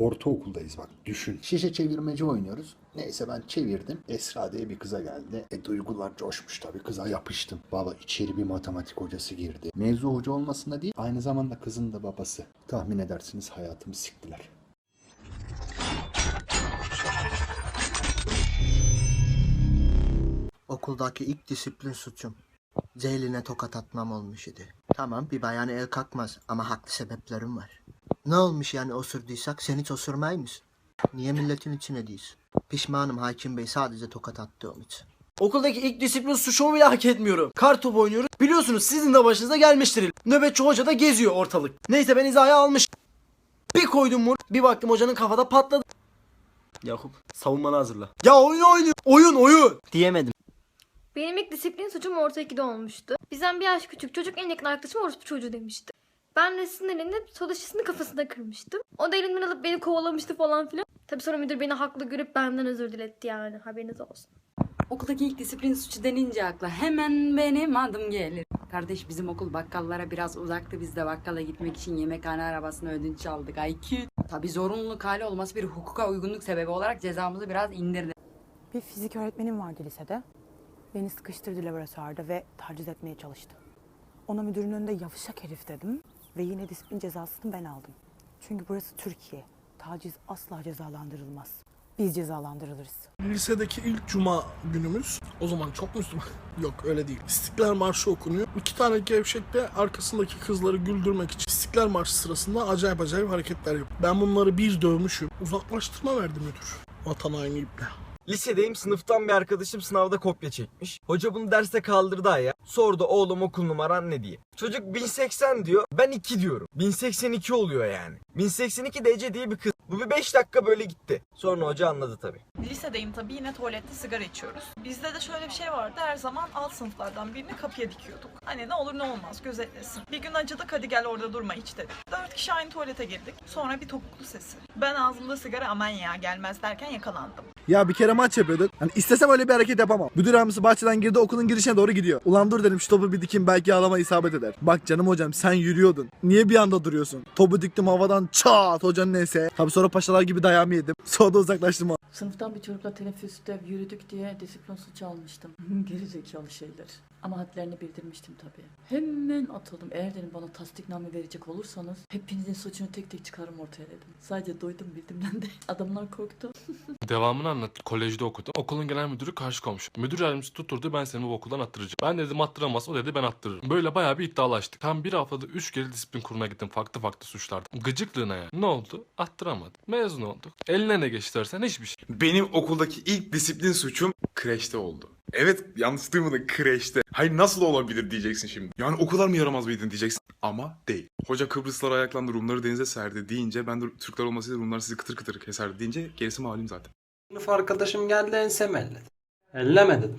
Ortaokuldayız bak düşün. Şişe çevirmeci oynuyoruz. Neyse ben çevirdim. Esra diye bir kıza geldi. E duygular coşmuş tabii kıza yapıştım. Valla içeri bir matematik hocası girdi. Mevzu hoca olmasına değil aynı zamanda kızın da babası. Tahmin edersiniz hayatımı siktiler. Okuldaki ilk disiplin suçum. Ceylin'e tokat atmam olmuş idi. Tamam bir bayana el kalkmaz ama haklı sebeplerim var. Ne olmuş yani osurduysak sen hiç osurmay mısın? Niye milletin içine değilsin? Pişmanım hakim bey sadece tokat attığım için. Okuldaki ilk disiplin suçumu bile hak etmiyorum. Kartopu oynuyoruz. Biliyorsunuz sizin de başınıza gelmiştir. Nöbetçi hoca da geziyor ortalık. Neyse ben hizaya almış. Bir koydum mu bir baktım hocanın kafada patladı. Yakup savunmanı hazırla. Ya oyun oynuyor. Oyun oyun. Diyemedim. Benim ilk disiplin suçum orta 2'de olmuştu. Bizden bir yaş küçük çocuk en yakın arkadaşım orospu çocuğu demişti. Ben de sinirlenip soda şişesini kafasına kırmıştım. O da elimden alıp beni kovalamıştı falan filan. Tabi sonra müdür beni haklı görüp benden özür diletti yani haberiniz olsun. Okuldaki ilk disiplin suçu denince akla hemen benim adım gelir. Kardeş bizim okul bakkallara biraz uzaktı. Biz de bakkala gitmek için yemekhane arabasını ödünç aldık. IQ. Tabi zorunluluk hali olması bir hukuka uygunluk sebebi olarak cezamızı biraz indirdi. Bir fizik öğretmenim vardı lisede. Beni sıkıştırdı laboratuvarda ve taciz etmeye çalıştı. Ona müdürün önünde yavşak herif dedim ve yine disiplin cezasını ben aldım. Çünkü burası Türkiye. Taciz asla cezalandırılmaz. Biz cezalandırılırız. Lisedeki ilk cuma günümüz. O zaman çok Müslüman. Yok öyle değil. İstiklal Marşı okunuyor. İki tane gevşek de arkasındaki kızları güldürmek için İstiklal Marşı sırasında acayip acayip hareketler yapıyor. Ben bunları bir dövmüşüm. Uzaklaştırma verdi müdür. Vatan haini iple. Lisedeyim sınıftan bir arkadaşım sınavda kopya çekmiş. Hoca bunu derste kaldırdı ya. Sordu oğlum okul numaran ne diye. Çocuk 1080 diyor. Ben 2 diyorum. 1082 oluyor yani. 1082 DC diye bir kız. Bu bir 5 dakika böyle gitti. Sonra hoca anladı tabii. Lisedeyim tabii yine tuvalette sigara içiyoruz. Bizde de şöyle bir şey vardı her zaman alt sınıflardan birini kapıya dikiyorduk. Hani ne olur ne olmaz gözetlesin. Bir gün acıdık hadi gel orada durma iç dedik. Dört kişi aynı tuvalete girdik. Sonra bir topuklu sesi. Ben ağzımda sigara aman ya gelmez derken yakalandım. Ya bir kere maç yapıyorduk. Hani istesem öyle bir hareket yapamam. Müdür yardımcısı bahçeden girdi okulun girişine doğru gidiyor. Ulan dur dedim şu topu bir dikim belki alama isabet eder. Bak canım hocam sen yürüyordun. Niye bir anda duruyorsun? Topu diktim havadan çat hocanın neyse. Tabi sonra paşalar gibi dayağımı yedim. Sonra da uzaklaştım. Sınıftan bir çocukla teneffüste yürüdük diye disiplin suçu almıştım. Geri zekalı şeyler. Ama hadlerini bildirmiştim tabii. Hemen atıldım. Eğer dedim bana tasdikname verecek olursanız hepinizin suçunu tek tek çıkarım ortaya dedim. Sadece duydum bildimden de. Adamlar korktu. Devamını anlat. Kolejde okudum. Okulun genel müdürü karşı komşu. Müdür yardımcısı tutturdu ben seni bu okuldan attıracağım. Ben dedim attıramaz o dedi ben attırırım. Böyle bayağı bir iddialaştık. Tam bir haftada 3 kere disiplin kuruluna gittim farklı farklı suçlarda. Gıcıklığına yani. Ne oldu? Attıramadı. Mezun olduk. Eline ne geçti dersen hiçbir şey. Benim okuldaki ilk disiplin suçum kreşte oldu. Evet yanlış duymadın kreşte. Hayır nasıl olabilir diyeceksin şimdi. Yani o kadar mı yaramaz mıydın diyeceksin. Ama değil. Hoca Kıbrıslılar ayaklandı Rumları denize serdi deyince ben de Türkler olmasaydı Rumlar sizi kıtır kıtır keserdi deyince gerisi malum zaten. Sınıf arkadaşım geldi ensem elledi. Elleme dedim.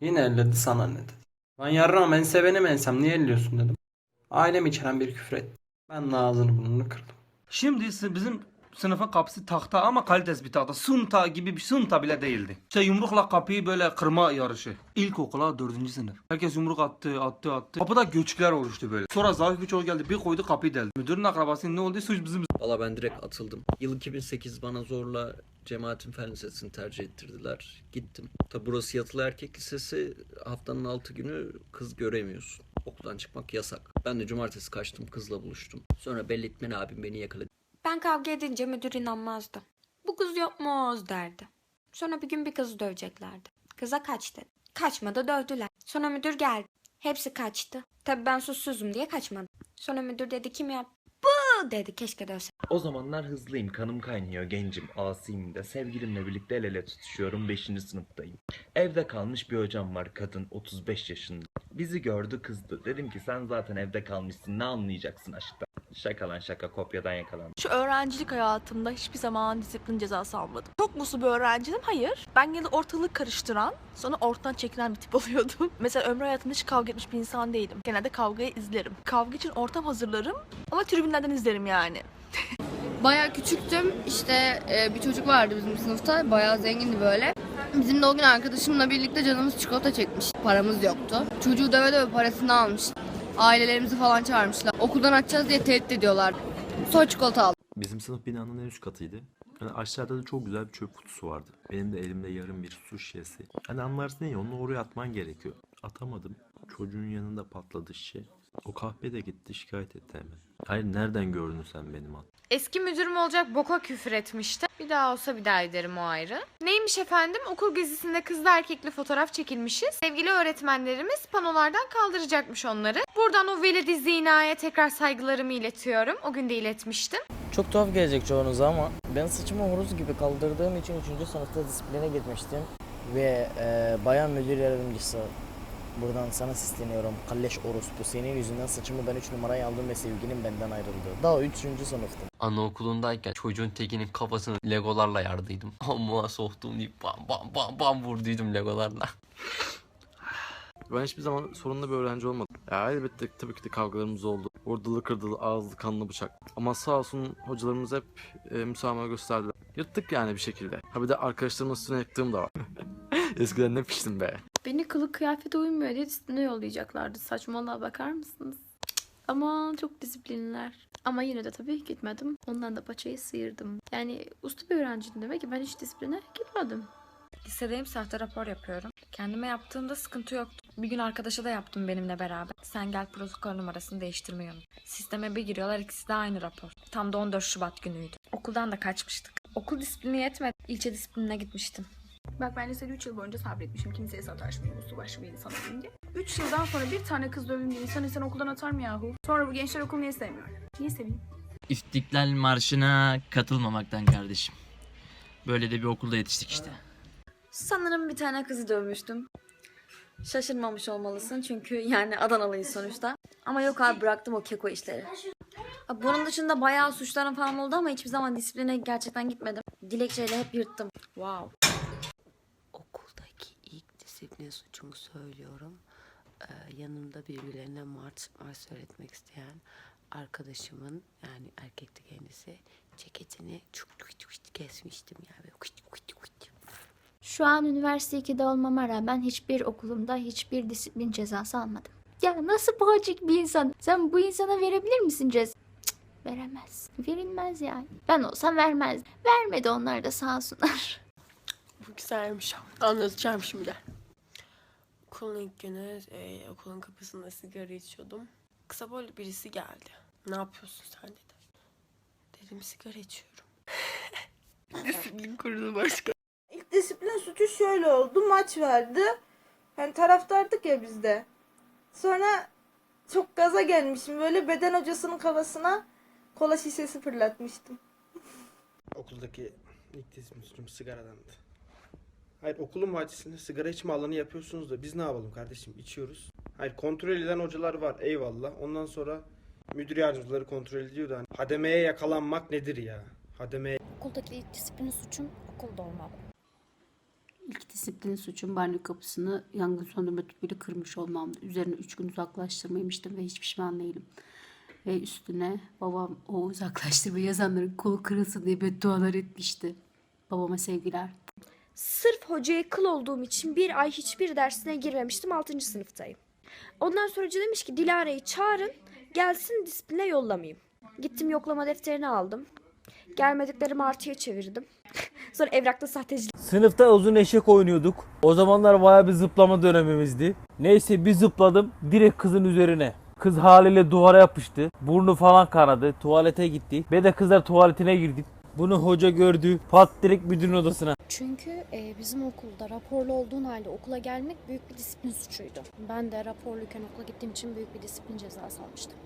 Yine elledi sana ne dedi. Lan yarram ense benim ensem niye elliyorsun dedim. Ailem içeren bir küfür etti. Ben de ağzını burnunu kırdım. Şimdi ise bizim sınıfın kapısı tahta ama kalitesi bir tahta. Sunta gibi bir sunta bile değildi. İşte yumrukla kapıyı böyle kırma yarışı. İlkokula dördüncü sınıf. Herkes yumruk attı attı attı. Kapıda göçükler oluştu böyle. Sonra Zarif bir çocuk geldi bir koydu kapıyı deldi. Müdürün akrabası ne oldu suç bizim. Valla ben direkt atıldım. Yıl 2008 bana zorla cemaatin fen lisesini tercih ettirdiler. Gittim. Tabi burası yatılı erkek lisesi. Haftanın 6 günü kız göremiyorsun. Okuldan çıkmak yasak. Ben de cumartesi kaçtım kızla buluştum. Sonra Belletmen abim beni yakaladı. Ben kavga edince müdür inanmazdı. Bu kız yapmaz derdi. Sonra bir gün bir kızı döveceklerdi. Kıza kaç dedi. Kaçmadı dövdüler. Sonra müdür geldi. Hepsi kaçtı. Tabii ben suçsuzum diye kaçmadım. Sonra müdür dedi kim yap? Dedi keşke dövse. O zamanlar hızlıyım, kanım kaynıyor, gencim, asiyim de. Sevgilimle birlikte el ele tutuşuyorum, 5. sınıftayım. Evde kalmış bir hocam var, kadın 35 yaşında. Bizi gördü kızdı. Dedim ki sen zaten evde kalmışsın, ne anlayacaksın aşktan? Şaka lan şaka, kopyadan yakalandım. Şu öğrencilik hayatımda hiçbir zaman disiplin cezası almadım. Çok muslu bir öğrenciydim. Hayır. Ben genelde ortalık karıştıran, sonra ortadan çekilen bir tip oluyordum. Mesela ömrü hayatımda hiç kavga etmiş bir insan değilim. Genelde kavgayı izlerim. Kavga için ortam hazırlarım ama tribünlerden izlerim yani. Baya küçüktüm. İşte e, bir çocuk vardı bizim sınıfta. Bayağı zengindi böyle. Bizim de o gün arkadaşımla birlikte canımız çikolata çekmiş. Paramız yoktu. Çocuğu döve döve parasını almış. Ailelerimizi falan çağırmışlar. Okuldan açacağız diye tehdit ediyorlar. Sonra çikolata aldım. Bizim sınıf binanın en üst katıydı. Hani aşağıda da çok güzel bir çöp kutusu vardı. Benim de elimde yarım bir su şişesi. Hani anlarsın ya onu oraya atman gerekiyor. Atamadım. Çocuğun yanında patladı şişe. O kahpe de gitti şikayet etti hemen. Hayır nereden gördün sen benim at? Eski müdürüm olacak boka küfür etmişti. Bir daha olsa bir daha ederim o ayrı. Neymiş efendim? Okul gezisinde kızlı erkekli fotoğraf çekilmişiz. Sevgili öğretmenlerimiz panolardan kaldıracakmış onları. Buradan o veledi zinaya tekrar saygılarımı iletiyorum. O gün de iletmiştim. Çok tuhaf gelecek çoğunuza ama ben saçımı horoz gibi kaldırdığım için 3. sınıfta disipline gitmiştim. Ve e, bayan müdür yardımcısı buradan sana sesleniyorum. Kalleş orospu senin yüzünden saçımı ben 3 numaraya aldım ve sevgilim benden ayrıldı. Daha 3. sınıftım. Anaokulundayken çocuğun tekinin kafasını legolarla yardıydım. Amma soğuktum deyip bam bam bam bam vurduydum legolarla. Ben hiçbir zaman sorunlu bir öğrenci olmadım. Ya elbette tabii ki de kavgalarımız oldu. Vurdulu kırdılı, ağızlı kanlı bıçak. Ama sağ olsun hocalarımız hep e, müsamaha gösterdiler. Yırttık yani bir şekilde. Ha bir de arkadaşlarımın üstüne yıktığım da var. Eskiden ne piştim be. Beni kılık kıyafete uymuyor diye disipline yollayacaklardı. Saçmalığa bakar mısınız? Ama çok disiplinler. Ama yine de tabii gitmedim. Ondan da paçayı sıyırdım. Yani usta bir öğrenciydim demek ki ben hiç disipline gitmedim. Lisedeyim sahte rapor yapıyorum. Kendime yaptığımda sıkıntı yoktu. Bir gün arkadaşa da yaptım benimle beraber. Sen gel protokol numarasını değiştirmeyi unut. Sisteme bir giriyorlar ikisi de aynı rapor. Tam da 14 Şubat günüydü. Okuldan da kaçmıştık. Okul disiplini yetmedi. İlçe disiplinine gitmiştim. Bak ben lisede 3 yıl boyunca sabretmişim. Kimseye sataşmayayım, uslu başlı bir insan olayım diye. 3 yıldan sonra bir tane kız dövünce insan insan okuldan atar mı yahu? Sonra bu gençler okul niye sevmiyor? Niye seveyim? İstiklal Marşı'na katılmamaktan kardeşim. Böyle de bir okulda yetiştik işte. Sanırım bir tane kızı dövmüştüm. Şaşırmamış olmalısın çünkü yani Adanalıyız sonuçta. Ama yok abi bıraktım o keko işleri. Abi Bunun dışında bayağı suçlarım falan oldu ama hiçbir zaman disipline gerçekten gitmedim. Dilekçeyle hep yırttım. Wow. Disiplin suçumu söylüyorum. Ee, yanımda birbirlerine marş, marş öğretmek isteyen arkadaşımın yani erkekti kendisi ceketini çok çok çok kesmiştim yani. Şu an üniversite 2'de olmama rağmen hiçbir okulumda hiçbir disiplin cezası almadım. Ya nasıl bu acık bir insan? Sen bu insana verebilir misin ceza? Veremez. Verilmez yani. Ben olsam vermez. Vermedi onlar da sağ olsunlar. Bu güzelmiş. Anlatacağım şimdi. Okulun ilk günü e, okulun kapısında sigara içiyordum. Kısa boylu birisi geldi. Ne yapıyorsun sen dedi. Dedim sigara içiyorum. Disiplin kurulu başkanı. İlk disiplin suçu şöyle oldu. Maç vardı. Hani taraftardık ya biz de. Sonra çok gaza gelmişim. Böyle beden hocasının kafasına kola şişesi fırlatmıştım. Okuldaki ilk disiplin suçum sigaradandı. Hayır okulun bahçesinde sigara içme alanı yapıyorsunuz da biz ne yapalım kardeşim içiyoruz. Hayır kontrol eden hocalar var eyvallah. Ondan sonra müdür yardımcıları kontrol ediyor da hani hademeye yakalanmak nedir ya? Hademeye Okuldaki ilk disiplin suçum okulda olmam. İlk disiplin suçum banyo kapısını yangın söndürme tüpüyle kırmış olmamdı. Üzerine 3 gün uzaklaştırmaymıştım ve hiç pişman değilim. Ve üstüne babam o uzaklaştırma yazanların kolu kırılsın diye beddualar etmişti. Babama sevgiler. Sırf hocaya kıl olduğum için bir ay hiçbir dersine girmemiştim 6. sınıftayım. Ondan sonra hoca demiş ki Dilara'yı çağırın gelsin disipline yollamayayım. Gittim yoklama defterini aldım. Gelmediklerimi artıya çevirdim. sonra evrakta sahtecilik Sınıfta uzun eşek oynuyorduk. O zamanlar baya bir zıplama dönemimizdi. Neyse bir zıpladım direkt kızın üzerine. Kız haliyle duvara yapıştı. Burnu falan kanadı. Tuvalete gitti. Ve de kızlar tuvaletine girdik. Bunu hoca gördü. Pat direkt müdürün odasına. Çünkü e, bizim okulda raporlu olduğun halde okula gelmek büyük bir disiplin suçuydu. Ben de raporluyken okula gittiğim için büyük bir disiplin cezası almıştım.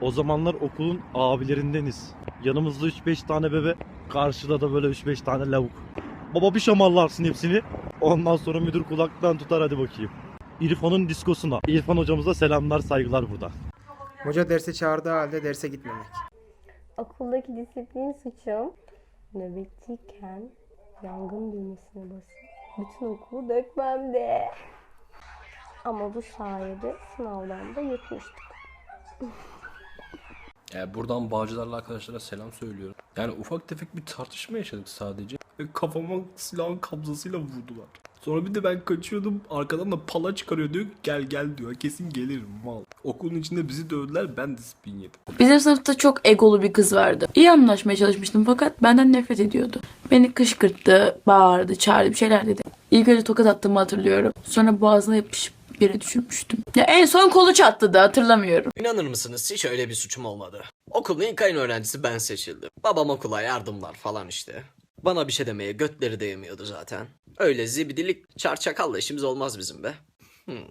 O zamanlar okulun abilerindeniz. Yanımızda 3-5 tane bebe, karşıda da böyle 3-5 tane lavuk. Baba bir şamarlarsın hepsini. Ondan sonra müdür kulaktan tutar hadi bakayım. İrfan'ın diskosuna. İrfan hocamıza selamlar saygılar burada. Hoca derse çağırdığı halde derse gitmemek. Okuldaki disiplin suçum nöbetçiyken yangın düğmesine basıp bütün okulu dökmemdi. Ama bu sayede sınavdan da yırtmıştık. Yani buradan Bağcılar'la arkadaşlara selam söylüyorum. Yani ufak tefek bir tartışma yaşadık sadece. Ve kafama silahın kabzasıyla vurdular. Sonra bir de ben kaçıyordum arkadan da pala çıkarıyor diyor gel gel diyor kesin gelirim mal. Okulun içinde bizi dövdüler ben disiplin yedim. Bizim sınıfta çok egolu bir kız vardı. İyi anlaşmaya çalışmıştım fakat benden nefret ediyordu. Beni kışkırttı, bağırdı, çağırdı bir şeyler dedi. İlk önce tokat attığımı hatırlıyorum. Sonra boğazına yapışıp yere düşürmüştüm. Ya en son kolu çattı da hatırlamıyorum. İnanır mısınız hiç öyle bir suçum olmadı. Okulun ilk ayın öğrencisi ben seçildim. Babam okula yardımlar falan işte. Bana bir şey demeye götleri değmiyordu zaten. Öyle zibidilik çarçakalla işimiz olmaz bizim be. Hmm.